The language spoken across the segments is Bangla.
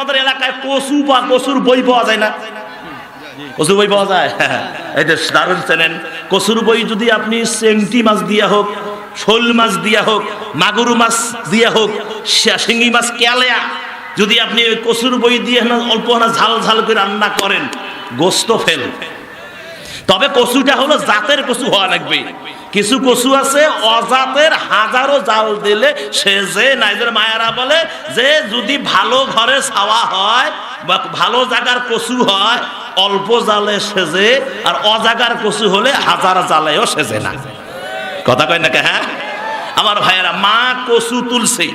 আপনাদের এলাকায় কচু বা কচুর বই পাওয়া যায় না? কচুর বই পাওয়া যায়? যে দারুণ চেনেন। কচুর বই যদি আপনি চেংটি মাছ দিয়া হোক, শোল মাছ দিয়া হোক, মাগুর মাছ দিয়া হোক শিঙি মাছ কেলেয়া যদি আপনি ওই কচুর বই দিয়ে অল্প না ঝাল ঝাল করে রান্না করেন, গোস্ত ফেল। তবে কচুটা হলো জাতের কচু হওয়া লাগবে। কিছু কচু আছে, অজাতের হাজারো জাল দিলে সে যে নাইজের মায়েরা বলে যে যদি ভালো ঘরে ছাওয়া হয় বা ভালো জায়গার কচু হয়, অল্প জালে সেজে, আর অজাগার কচু হলে হাজার জালেও সেজে না। কথা কয় নাকি হ্যাঁ? আমার ভাইয়েরা, মা কচু তুলছে,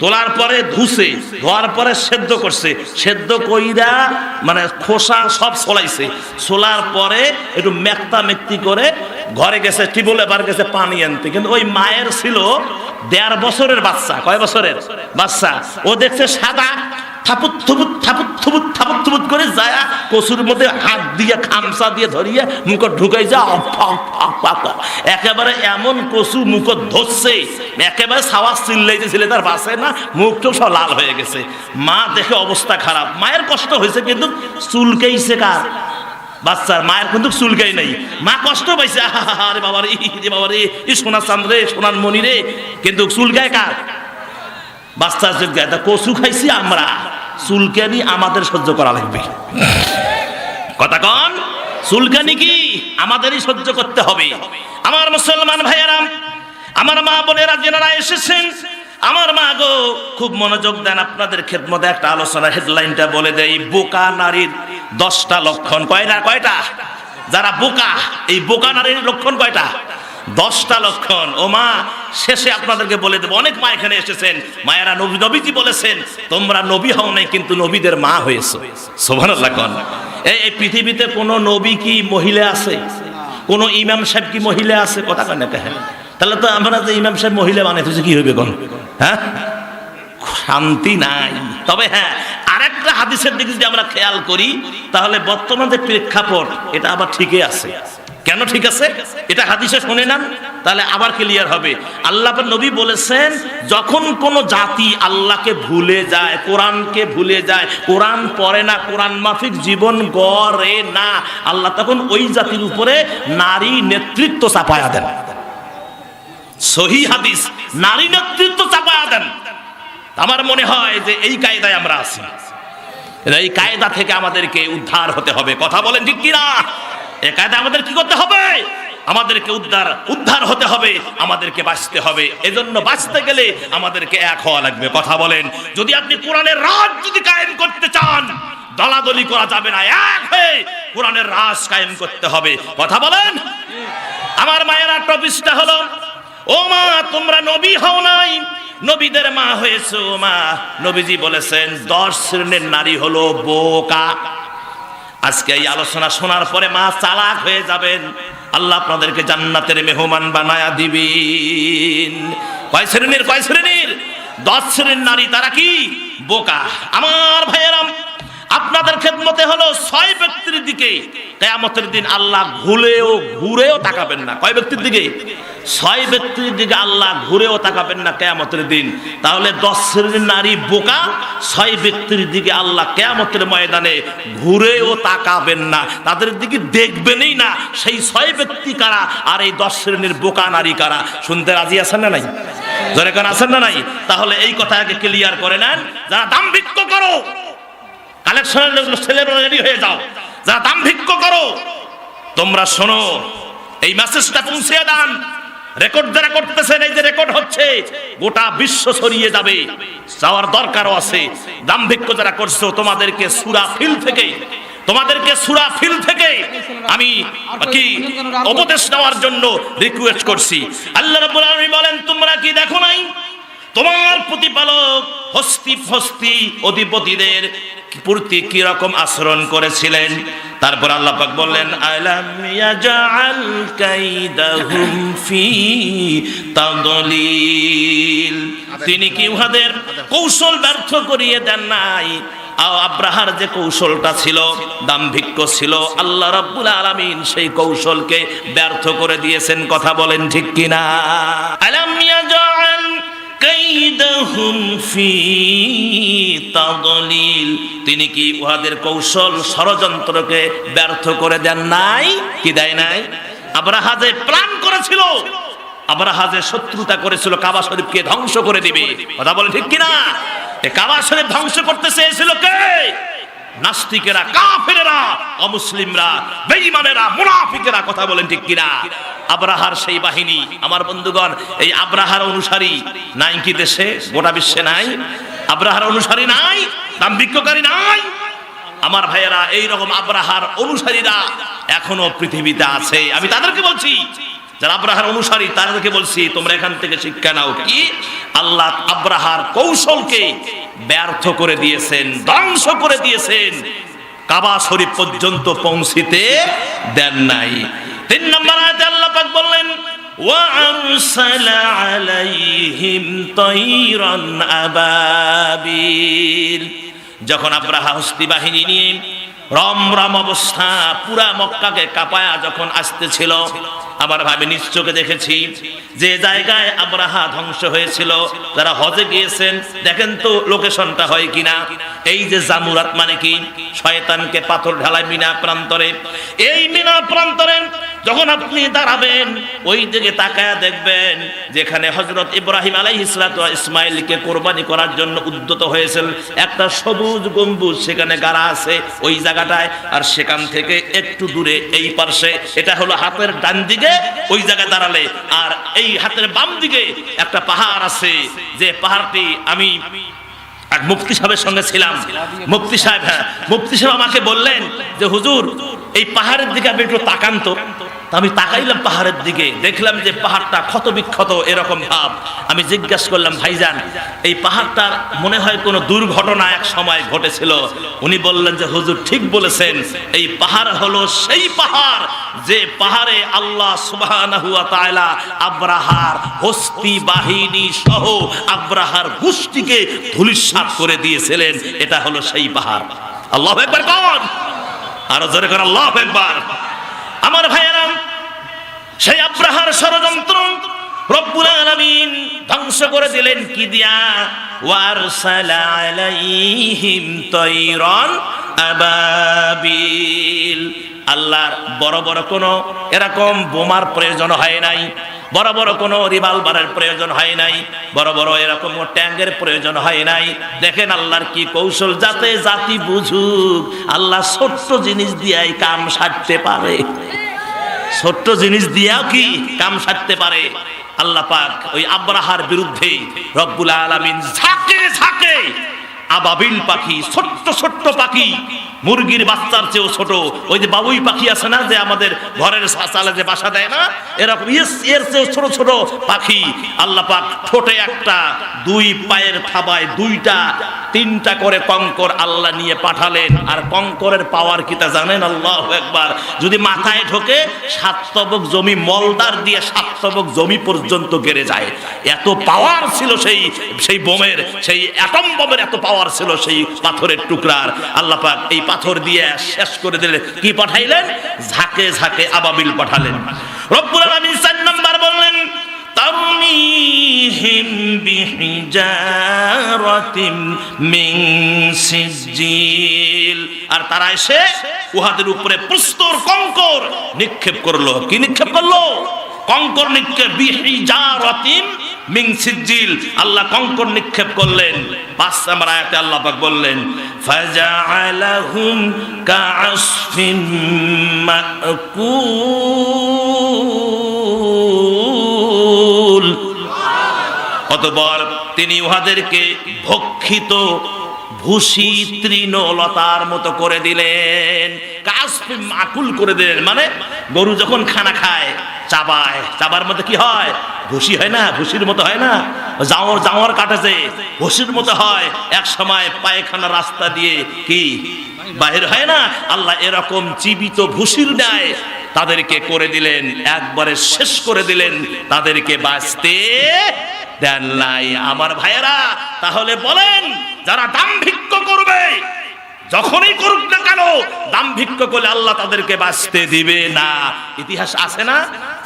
তোলার পরে ধুসে ধোয়ার পরে সেদ্ধ করছে। সেদ্ধ কইরা মানে খোসা সব সোলাইছে সোলার পরে একটু মেকতা মেক্তি করে ঘরে গেছে, টিবল এবার গেছে পানি আনতে। কিন্তু ওই মায়ের ছিল দেড় বছরের বাচ্চা। কয় বছরের? বাচ্চা। ও দেখছে সাদা থাপুত করে যায়, কচুর মধ্যে হাত দিয়ে দিয়ে ধরিয়ে ঢুকাই। একেবারে এমন মুখ ধরছে, একেবারে তার বাসে না মুখ তো সব লাল হয়ে গেছে। মা দেখে অবস্থা খারাপ। মায়ের কষ্ট হয়েছে কিন্তু চুলকেইছে কার? বাচ্চার মায়ের কিন্তু চুলকাই নাই। মা কষ্ট পাইছে আরে বাবা রে বাবা রে ই সোনার চাঁদ রে, সোনার মণি রে। কিন্তু চুলকায় কার? বাচ্চা যোগ্য কচু খাইছি আমরা। চুলকানি আমাদের সহ্য করা লাগবে। কথা কন, চুলকানি কি আমাদেরই সহ্য করতে হবে? আমার মুসলমান ভাইয়েরাম আমার মা বোনেরা যেনারা এসেছেন, আমার মা গো, খুব মনোযোগ দেন আপনাদের খেদমতে একটা আলোচনা হেডলাইনটা বলে দেই। বোকা নারীর দশটা লক্ষণ। কয়টা? কয়টা? যারা বোকা, এই বোকা নারীর লক্ষণ কয়টা? দশটা লক্ষণ। ও মা, শেষে আপনাদেরকে বলে দেবো, অনেক মা এখানে এসেছেন। মায়েরা নবী, নবীজি বলেছেন, তোমরা নবী হও নাই, কিন্তু নবীদের মা হয়েছে। সোভানুল্লাহ কন। এই পৃথিবীতে কোনো নবী কি মহিলা আছে? কোনো ইমাম সাহেব কি মহিলা আছে? কথা কয় না কে? তাহলে তো আমরা যে ইমাম সাহেব মহিলা বানাইতেছি কি হবে কোন? হ্যাঁ? শান্তি নাই। তবে হ্যাঁ আরেকটা হাদিসের দিকে যদি আমরা খেয়াল করি, তাহলে বর্তমান যে প্রেক্ষাপট, এটা আবার ঠিকই আছে। কেন ঠিক আছে? এটা হাদিসে শুনে নেন তাহলে আবার ক্লিয়ার হবে। আল্লাহ নবী বলেছেন, যখন কোন জাতি আল্লাহকে ভুলে যায়, কোরআনকে ভুলে যায়, কোরআন পড়ে না, কোরআন মাফিক জীবন গড়ে না, আল্লাহ তখন ওই জাতির উপরে নারী নেতৃত্ব চাপায়া দেন। সহি হাদিস, নারী নেতৃত্ব চাপায়া দেন। আমার মনে হয় যে এই কায়দায় আমরা আছি। এই কায়দা থেকে আমাদেরকে উদ্ধার হতে হবে। কথা বলেন ঠিক কিনা? এই কায়দা আমাদের কি করতে হবে? আমাদেরকে উদ্ধার উদ্ধার হতে হবে, আমাদেরকে বাঁচতে হবে। এজন্য বাঁচতে গেলে আমাদেরকে এক হওয়া লাগবে। কথা বলেন, যদি আপনি কোরআনের রাজ যদি কায়েম করতে চান, দলাদলি করা যাবে না, এক হয়ে কোরআনের রাজ কায়েম করতে হবে। কথা বলেন? আমার মায়ের টপিসটা হলো, ও মা, তোমরা নবী হও নাই, নবীদের মা হয়েছে ও মা। নবীজি বলেছেন, দশ শ্রেণির নারী হলো বোকা। আজকে এই আলোচনা শোনার পরে মা চালাক হয়ে যাবেন। আল্লাহ আপনাদেরকে জান্নাতের মেহমান বানায়া দিবেন। কয় শ্রেণির কয় শ্রেণির? দশ শ্রেণির নারী তারা কি? বোকা। আমার ভাইয়েরাম আপনাদের খেদমতে হলো ছয় ব্যক্তির দিকে কেয়ামতের দিন আল্লাহ ঘুরেও ঘুরেও তাকাবেন না। কয় ব্যক্তির দিকে? ছয় ব্যক্তির দিকে আল্লাহ ঘুরেও তাকাবেন না কেয়ামতের দিন। তাহলে দশ শ্রেণির নারী বোকা, ছয় ব্যক্তির দিকে আল্লাহ কেয়ামতের ময়দানে ঘুরেও তাকাবেন না। তাদের দিকে দেখবেনই না সেই ছয় ব্যক্তি কারা আর এই দশ শ্রেণির বোকা নারী কারা। শুনতে রাজি আছেন না নাই? ধরে কেন, আছেন না নাই? তাহলে এই কথা আগে ক্লিয়ার করে নেন। যারা দাম্ভিক্য করো কালেকশনের ছেলেরা রেডি হয়ে যাও, যারা দাম্ভিক্য করো, তোমরা শোনো, এই মেসেজটা পৌঁছে দান। রেকর্ড যারা করতেছেন, এই যে রেকর্ড হচ্ছে, গোটা বিশ্ব ছড়িয়ে যাবে। যাওয়ার দরকারও আছে। দাম্ভিক্য যারা করছ, তোমাদেরকে সুরা ফিল থেকে, তোমাদেরকে সুরা ফিল থেকে আমি কি উপদেশ নেওয়ার জন্য রিকোয়েস্ট করছি। আল্লাহ রাব্বুল আলামিন বলেন, তোমরা কি দেখো নাই? তোমার প্রতিপালক হস্তি হস্তি অধিপতিদের প্রতি কি রকম আচরণ করেছিলেন? তারপর আল্লাহ পাক বললেন আলাম ইয়াজআল কাইদাহুম ফি তাদলিল? তিনি কি উহাদের কৌশল ব্যর্থ করিয়ে দেন নাই? আব্রাহার যে কৌশলটা ছিল দাম্ভিক্য ছিল আল্লাহ রাব্বুল আলামিন সেই কৌশলকে ব্যর্থ করে দিয়েছেন কথা বলেন ঠিক কিনা? আলাম তাদলিল তিনি কি উহাদের কৌশল ষড়যন্ত্রকে ব্যর্থ করে দেন নাই? কি দেয় নাই? আবরাহা যে প্ল্যান করেছিল। আবরাহা যে শত্রুতা করেছিল, কাবা শরীফকে ধ্বংস করে দিবে। কথা বলে ঠিক কিনা? কাবা শরীফ ধ্বংস করতে চেয়েছিল কে? নাস্তিকেরা কাফেরেরা, অমুসলিমরা, বেঈমানেরা, মুনাফিকেরা কথা বলেন ঠিক কিনা? আব্রাহার সেই বাহিনী, আমার বন্ধুগণ, এই আব্রাহার অনুসারী নাই কি দেশে? গোটা বিশ্বে নাই? আব্রাহার অনুসারী নাই? দাম্ভিক্যকারী নাই? আমার ভাইয়েরা এই রকম আব্রাহার অনুসারীরা এখনও পৃথিবীতে আছে। আমি তাদেরকে বলছি, যারা আব্রাহার অনুসারী, তাদেরকে বলছি, তোমরা এখান থেকে শিক্ষা নাও কি? আল্লাহ আব্রাহার কৌশলকে ব্যর্থ করে দিয়েছেন ধ্বংস করে দিয়েছেন কাবা শরীফ পর্যন্ত পৌঁছিতে দেন নাই তিন নম্বর আয়াতে আল্লাহ পাক বললেন وأرسل عليهم طيرا أبابيل যখন আব্রাহা হস্তি বাহিনী নিয়ে রমরম অবস্থা, পুরা মক্কাকে কাপায়া যখন আসতেছিল, আবার ভাবে নিশ্চয়কে দেখেছি, যে জায়গায় আব্রাহা ধ্বংস হয়েছিল, যারা হজে গিয়েছেন, দেখেন তো লোকেশনটা হয় কিনা। এই যে জামুরাত মানে কি? শয়তানকে পাথর ঢালায় মিনা প্রান্তরে। এই মিনা প্রান্তরে যখন আপনি দাঁড়াবেন, ওই দিকে তাকায়া দেখবেন যেখানে হজরত ইব্রাহিম আলাই ইসলাত ইসমাইলকে কোরবানি করার জন্য উদ্যত হয়েছিল। একটা সবুজ গম্বুজ, সেখানে গাড়া আছে ওই জায়গাটায়। আর সেখান থেকে একটু দূরে এই পার্শ্বে, এটা হলো হাতের ডান দিকে, ওই জায়গায় দাঁড়ালে। আর এই হাতের বাম দিকে একটা পাহাড় আছে, যে পাহাড়টি আমি এক মুফতি সাহেবের সঙ্গে ছিলাম। মুফতি সাহেব হ্যাঁ মুফতি সাহেব আমাকে বললেন যে, হুজুর, এই পাহাড়ের দিকে আপনি একটু তাকান তা। আমি তাকাইলাম পাহাড়ের দিকে, দেখলাম যে পাহাড়টা ক্ষত বিক্ষত এরকম ভাব। আমি জিজ্ঞাসা করলাম, ভাইজান, এই পাহাড়টার মনে হয় কোনো দুর্ঘটনা এক সময় ঘটেছিল? উনি বললেন যে, হুজুর ঠিক বলেছেন, এই পাহাড় হলো সেই পাহাড় যে পাহাড়ে আল্লাহ ওয়া আব্রাহার হস্তি বাহিনী সহ আব্রাহার গোষ্ঠীকে ধূলিসাৎ করে দিয়েছিলেন। এটা হলো সেই পাহাড়। আল্লাহ একবার কোন আরও জোরে করে, আল্লাহু একবার আমার ভাইয়েরা, সেই আব্রাহার ষড়যন্ত্র ধ্বংস করে দিলেন কি দিয়া? ওয়ারসালা আল্লাহর বড় বড় কোনো এরকম বোমার প্রয়োজন হয় নাই। বড় বড় কোনো রিভলভারের প্রয়োজন হয় নাই, বড় বড় এরকম ট্যাঙ্কের প্রয়োজন হয় নাই। দেখেন আল্লাহর কি কৌশল, যাতে জাতি বুঝুক, আল্লাহ ছোট্ট জিনিস দিয়াই কাম সারতে পারে। ছোট্ট জিনিস দিয়াও কি কাম সারতে পারে? আল্লাহ পাক ওই আব্রাহার বিরুদ্ধে রব্বুল আলামিন ঝাঁকে ঝাঁকে আবাবিল পাখি, ছোট্ট ছোট্ট পাখি মুরগির বাচ্চার চেয়েও ছোট। ওই যে বাবুই পাখি আছে না যে আমাদের ঘরের চালে যে বাসা দেয় না? এরকম এর চেয়েও ছোট ছোট পাখি। আল্লাহ পাক ঠোঁটে একটা, দুই পায়ের থাবায় দুইটা, তিনটা করে কঙ্কর আল্লাহ নিয়ে পাঠালেন। আর কঙ্করের পাওয়ার কি তা জানেন? আল্লাহ একবার যদি মাথায় ঢোকে, সাত তবক জমি মলদার দিয়ে সাত তবক জমি পর্যন্ত গেড়ে যায়। এত পাওয়ার ছিল সেই সেই বোমের, সেই অ্যাটম বোমের এত পাওয়ার ছিল সেই পাথরের টুকরার। আল্লাহ পাক এই পাথর দিয়ে শেষ করে দিলে কি পাঠাইলেন ঝাঁকে ঝাঁকে আবাবিল পাঠালেন রব্বুল আলামিন চার নাম্বার বললেন ترميهم بحجارة من سجيل আর তারা এসে উহাদের উপরে প্রস্তর কঙ্কর নিক্ষেপ করলো কি নিক্ষেপ করলো কঙ্কর নিক্ষেপ বিহিজারাতিন সিজিল আল্লাহ কঙ্কর নিক্ষেপ করলেন। পাঁচ নম্বর আয়াতে আল্লাহ পাক বললেন, ফাজআলাহুম কাআসফিন মাকুল। অতঃপর তিনি উহাদেরকে ভক্ষিত ভুসি তৃণলতার মতো করে দিলেন। কাসফি মাকুল করে দিলেন মানে গরু যখন খানা খায় চাবায়, চাবার মধ্যে কি হয়? ভুসি হয় না ভুসির মতো হয় না? জাওয়ার জাওয়ার কাটেছে ভুসির মতো হয়। এক সময় পায়খানা রাস্তা দিয়ে কি? বাহির হয় না? আল্লাহ এরকম জীবিত ভুসির নেয় তাদেরকে করে দিলেন, একবারে শেষ করে দিলেন। তাদেরকে বাঁচতে দেন নাই। আমার ভাইয়েরা, তাহলে বলেন, যারা দাম্ভিক্য করবে যখনই করুক না কেন দাম্ভিক্য করলে আল্লাহ তাদেরকে বাঁচতে দিবে না। ইতিহাস আছে না?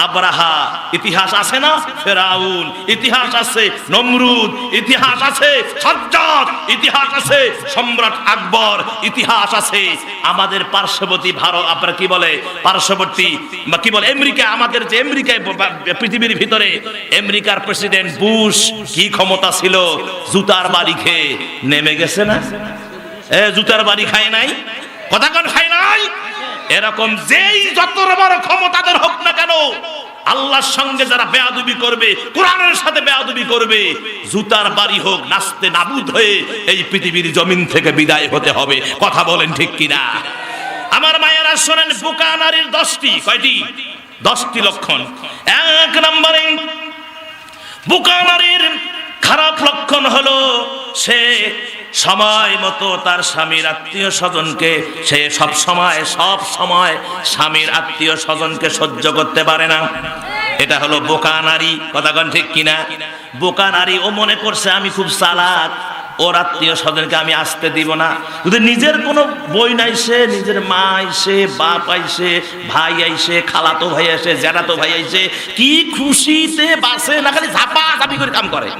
আবরাহা, ইতিহাস আছে না? ফেরাউন, ইতিহাস আছে। নমরুদ, ইতিহাস আছে। সজ্জাদ, ইতিহাস আছে। সম্রাট আকবর, ইতিহাস আছে। আমাদের পার্শ্ববর্তী ভারত, আপনারা কি বলে? পার্শ্ববর্তী, বা কি বলে? আমেরিকা, আমাদের যে আমেরিকায় পৃথিবীর ভিতরে। আমেরিকার প্রেসিডেন্ট বুশ কি ক্ষমতা ছিল? জুতার বাড়ি খেয়ে নেমে গেছে না? জুতার বাড়ি খায় নাই? কথা কোন, খায় নাই? এরকম যেই যত বড় ক্ষমতাদের হোক না কেন, আল্লাহর সঙ্গে যারা বেয়াদবি করবে, কোরআনের সাথে বেয়াদবি করবে, জুতার বাড়ি হোক, নাচতে নাবুদ হয়ে এই পৃথিবীর জমিন থেকে বিদায় হতে হবে। কথা বলেন ঠিক কিনা? আমার মায়েরা শোনেন, বোকা নারীর দশটি, কয়টি? দশটি লক্ষণ। এক নম্বরে, বোকা নারীর খারাপ লক্ষণ হলো সে সময় মতো তার স্বামীর আত্মীয় স্বজনকে, সে সব সময় সব সময় স্বামীর আত্মীয় স্বজনকে সহ্য করতে পারে না। এটা হলো বোকা নারী কথাগণ ঠিক কিনা? বোকা নারী, ও মনে করছে আমি খুব চালাক, ওর আত্মীয় স্বজনকে আমি আসতে দিব না। যদি নিজের কোনো বই নাইছে নিজের মা আইসে, বাপ আইসে, ভাই আইসে, খালাতো ভাই আসে জ্যাঠাতো ভাই আইসে, কি খুশিতে বাসে না, খালি ঝাপা ঝাপি করে কাম করে।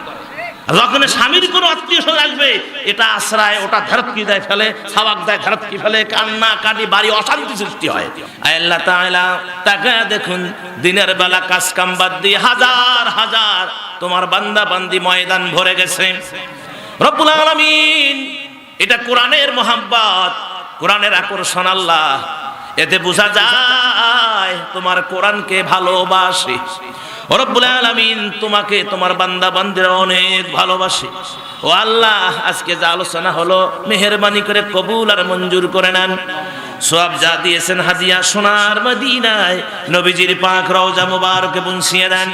যখন স্বামীর কোনো আত্মীয় স্বজন আসবে, এটা আশ্রয়, ওটা ধারতকি দেয় ফেলে সাবাক দেয় ধারতকি ফেলে, কান্না কাটি বাড়ি অশান্তি সৃষ্টি হয়। আল্লাহ তাআলা, তাকে দেখুন, দিনের বেলা কাজ কাম বাদ দিয়ে হাজার হাজার, তোমার বান্দা বান্দি ময়দান ভরে গেছে। রব্বুল আলামিন, এটা কোরআনের মোহাব্বত, কোরআনের আকর্ষণ আল্লাহ। এতে বোঝা যায় তোমার কোরআনকে ভালোবাসে। তোমাকে, তোমার বান্দা বান্দিরা অনেক ভালোবাসে। ও আল্লাহ, আজকে যা আলোচনা হলো, মেহেরবানি করে কবুল আর মঞ্জুর করে নেন। সব যা দিয়েছেন হাজিয়া সোনার মদিনায়, নবীজির পাক রওজা মুবারকে বুনসিয়ে দেন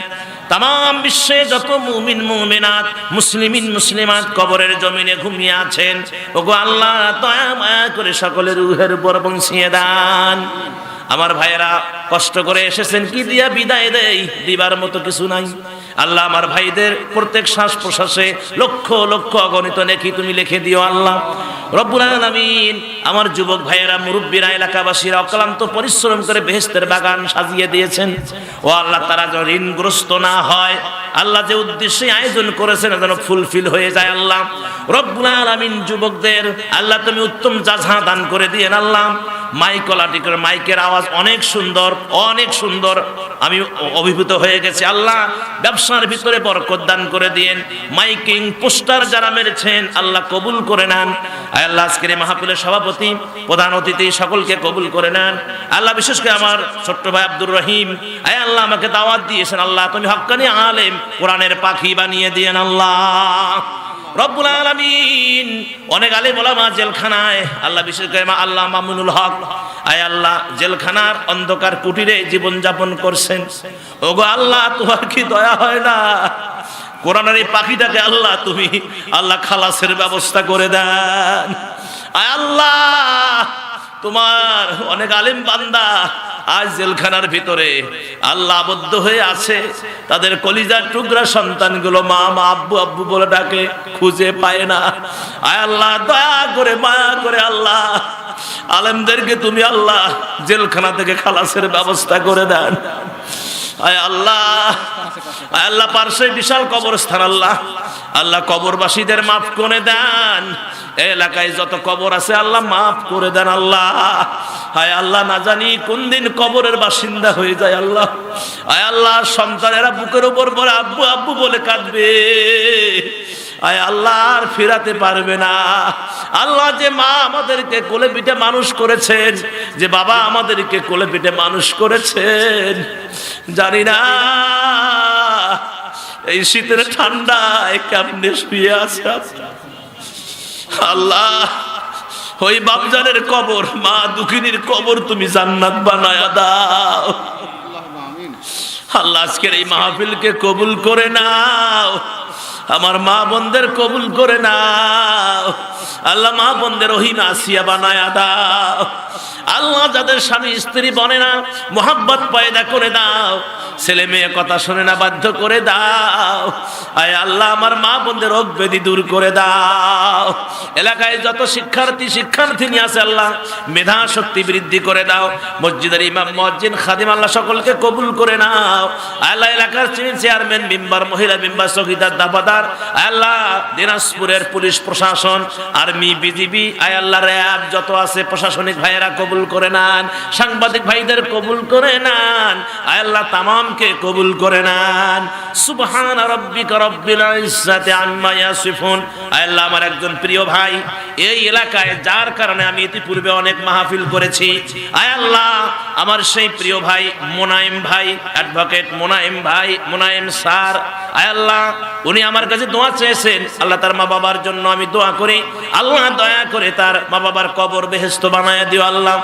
তাম বিশ্বে যত মুমিন, মুমিনাত, মুসলিমিন, মুসলিমাত কবরের জমিনে ঘুমিয়ে আছেন, ওগো আল্লাহ দয়া, মায়া করে সকলের উহের উপর বংশিয়ে দান। আমার ভাইয়েরা কষ্ট করে এসেছেন, কি দিয়া বিদায় দেই? দিবার মতো কিছু নাই। আল্লাহ আমার ভাইদের প্রত্যেক শ্বাস প্রশ্বাসে লক্ষ লক্ষ অগণিত নেকি তুমি লিখে দিও আল্লাহ। রব্বুল আলামিন আমার যুবক ভাইয়েরা, মুরব্বীরা, এলাকাবাসীরা অক্লান্ত পরিশ্রম করে বেহেস্তের বাগান সাজিয়ে দিয়েছেন। ও আল্লাহ তারা যেন ঋণগ্রস্ত না হয়। আল্লাহ যে উদ্দেশ্যে আয়োজন করেছেন যেন ফুলফিল হয়ে যায়, আল্লাহ। রব্বুল আলামিন যুবকদের, আল্লাহ তুমি উত্তম জাজা দান করে দিয়েন, আল্লাহ। মাইক মাইকলাটিকের মাইকের আওয়াজ অনেক সুন্দর অনেক সুন্দর। আমি অভিভূত হয়ে গেছি, আল্লাহ। ব্যবসার ভিতরে বরকত দান করে দিয়েন। মাইকিং, পোস্টার যারা মেরেছেন, আল্লাহ কবুল করে নেন। আয় আল্লাহ, আজকের মাহফিলের সভাপতি, প্রধান অতিথি, সকলকে কবুল করে নেন। আল্লাহ, বিশেষ করে আমার ছোট্ট ভাই আব্দুর রহিম, আয় আল্লাহ, আমাকে দাওয়াত দিয়েছেন, আল্লাহ। তুমি হক্কানি আলেম কোরআনের পাখি বানিয়ে দিয়েন আল্লাহ। রব্বুল আলামিন অনেক আলেম ওলামা জেলখানায়, আল্লাহ বিশেষ করে আল্লাহ মামুনুল হক, আয় আল্লাহ জেলখানার অন্ধকার কুটিরে জীবন যাপন করছেন। ওগো আল্লাহ, তোমার কি দয়া হয় না? কোরআনের এই পাখিটাকে আল্লাহ তুমি, আল্লাহ খালাসের ব্যবস্থা করে দেন। আয় আল্লাহ তোমার অনেক আলিম বান্দা আজ জেলখানার ভিতরে আল্লাহ আবদ্ধ হয়ে আছে। তাদের কলিজার টুকরা সন্তানগুলো মা মা, আব্বু আব্বু বলে ডাকে, খুঁজে পায় না। আয় আল্লাহ, দয়া করে, মায়া করে আল্লাহ। আলেমদেরকে তুমি আল্লাহ জেলখানা থেকে খালাসের ব্যবস্থা করে দেন। আয় আল্লাহ আল্লাহ পার্শ্বে বিশাল কবরস্থান, আল্লাহ। আল্লাহ, কবরবাসীদের মাফ করে দেন। এলাকায় যত কবর আছে, আল্লাহ, মাফ করে দেন, আল্লাহ। হায় আল্লাহ, না জানি কোন দিন কবরের বাসিন্দা হয়ে যায়, আল্লাহ। আয় আল্লাহ, সন্তানেরা বুকের উপর পরে আব্বু আব্বু বলে কাঁদবে। আয় আল্লাহ আর ফেরাতে পারবে না। আল্লাহ যে মা আমাদেরকে কোলে পিঠে মানুষ করেছেন যে বাবা আমাদেরকে কোলে পিঠে মানুষ করেছেন জানি না এই শীতের ঠান্ডায় কেমনে শুয়ে আছে আল্লাহ ওই বাপজানের কবর মা দুঃখিনীর কবর তুমি জান্নাত বানায়া দাও। আল্লাহ আজকের এই মাহফিলকে কবুল করে নাও। আমার মা বোনদের কবুল করে নাও। আল্লাহ মা বন্ধের রহিম আসিয়া বানায়া দাও। আল্লাহ যাদের স্বামী স্ত্রী বনে না, মোহাব্বত পয়দা করে দাও। ছেলে মেয়ে কথা শুনে না বাধ্য করে দাও। আয় আল্লাহ, আমার মা বোনদের রোগ ব্যাধি দূর করে দাও। এলাকায় যত শিক্ষার্থী শিক্ষার্থী নিয়ে আছে আল্লাহ, মেধা শক্তি বৃদ্ধি করে দাও। মসজিদের ইমাম মসজিদ খাদিম, আল্লাহ সকলকে কবুল করে নাও। আল্লাহ, এলাকার চেয়ারম্যান, মেম্বার, মহিলা মেম্বার চকিদার দাবাদার। আল্লাহ, দিনাজপুরের পুলিশ প্রশাসন আর্মি, বিজিবি, আয় আল্লাহ র্যাব, যত আছে প্রশাসনিক ভাইয়েরা কবুল করে নেন, সাংবাদিক ভাইদের কবুল করে নেন, আয় আল্লাহ তামামকে কবুল করে নেন। সুবহান রব্বিকা রব্বিল ইজ্জাতি আম্মা ইয়াসিফুন। আয় আল্লাহ আমার একজন প্রিয় ভাই, এই এলাকায় যার কারণে আমি ইতিপূর্বে অনেক মাহফিল করেছি। আয় আল্লাহ আমার সেই প্রিয় ভাই মোনায়েম ভাই অ্যাডভোকেট মোনায়েম ভাই, মোনায়েম স্যার। আয় আল্লাহ, উনি আমার কাছে দোয়া চেয়েছেন, আল্লাহ তার মা বাবার জন্য আমি দোয়া করি। আল্লাহ দয়া করে তার মা বাবার কবর বেহেস্ত বানায় দিও আল্লাহ।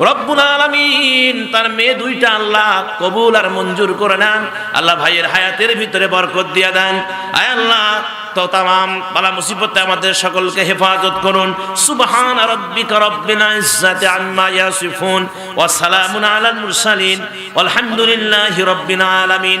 রব্বুল আলামিন তার মেয়ে দুইটা আল্লাহ কবুল আর মঞ্জুর করে নেন। আল্লাহ ভাইয়ের হায়াতের ভিতরে বরকত দিয়ে দেন। আয় আল্লাহ, তো তাম, বালা মুসিবতে আমাদের সকলকে হেফাজত করুন। সুবহান রাব্বিকা রব্বিল ইজ্জাতি আম্মা ইয়াসিফুন। ওয়া সালামুন আলাল মুরসালিন। আলহামদুলিল্লাহি রাব্বিল আলামিন।